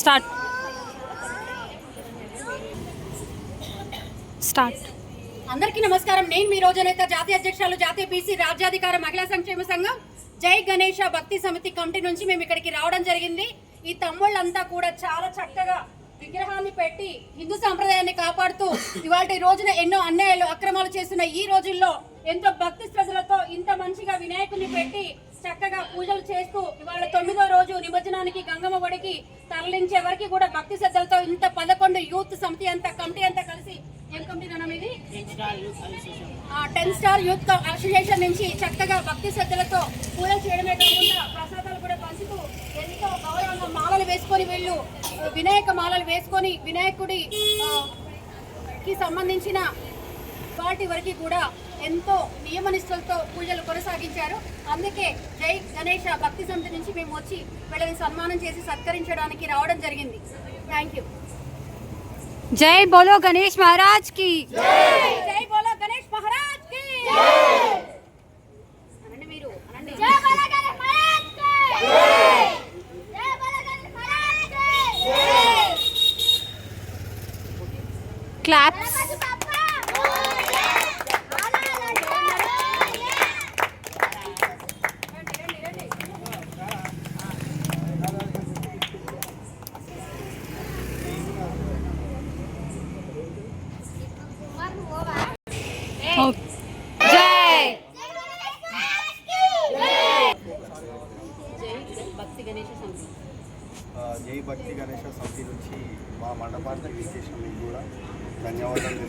Start. Start. అందరికీ నమస్కారం. నేను మీ రోజునైత జాతీయ అధ్యక్షులు జాతీయ బీసీ రాజ్యాధికార మహిళా సంక్షేమ సంఘం. జై గణేష భక్తి సమితి కమిటీ నుంచి మేము ఇక్కడికి రావడం జరిగింది. ఈ తమ్ముళ్ళంతా కూడా చాలా చక్కగా విగ్రహాన్ని పెట్టి హిందూ సాంప్రదాయాన్ని కాపాడుతూ ఇవాళ ఈ రోజున ఎన్నో అన్యాయాలు అక్రమాలు చేస్తున్న ఈ రోజుల్లో ఎంతో భక్తి శ్రద్ధలతో ఇంత మంచిగా వినాయకుని పెట్టి చక్కగా పూజలు చేస్తూ ఇవాళ తొమ్మిదో రోజు నిమజ్జనానికి గంగమ్మ ఒడికి తరలించే వరకు కూడా భక్తి శ్రద్ధలతో ఇంత పదకొండు యూత్ సమితి అంతా కమిటీ అంతా కలిసి ఏం కమిటీ నాన్న మీది? Ten star youth association. నుంచి చక్కగా భక్తి శ్రద్ధలతో పూజలు చేయడమే కాకుండా ప్రసాదాలు కూడా పంచుతూ ఎంతో గౌరవంగా మాలలు వేసుకొని వెళ్ళు. వినాయక మాలలు వేసుకొని వినాయకుడి ఆ, కి సంబంధించిన వాటి వరకు కూడా ఎంతో నియమనిష్టలతో పూజలు కొనసాగించారు. అందుకే జై గణేష భక్తి సమితి నుంచి మేము వచ్చి వీళ్ళని సన్మానం చేసి సత్కరించడానికి రావడం జరిగింది. థ్యాంక్ యూ జై బోలో గణేష్ మహారాజ్కి. జై! బోలో గణేష్ మహారాజ్కి. అనండి మీరు అనండి. జై! జై జై భక్తి గణేష సమితి నుంచి మా మండపాన్ని విశేషం మీకు కూడా ధన్యవాదాలు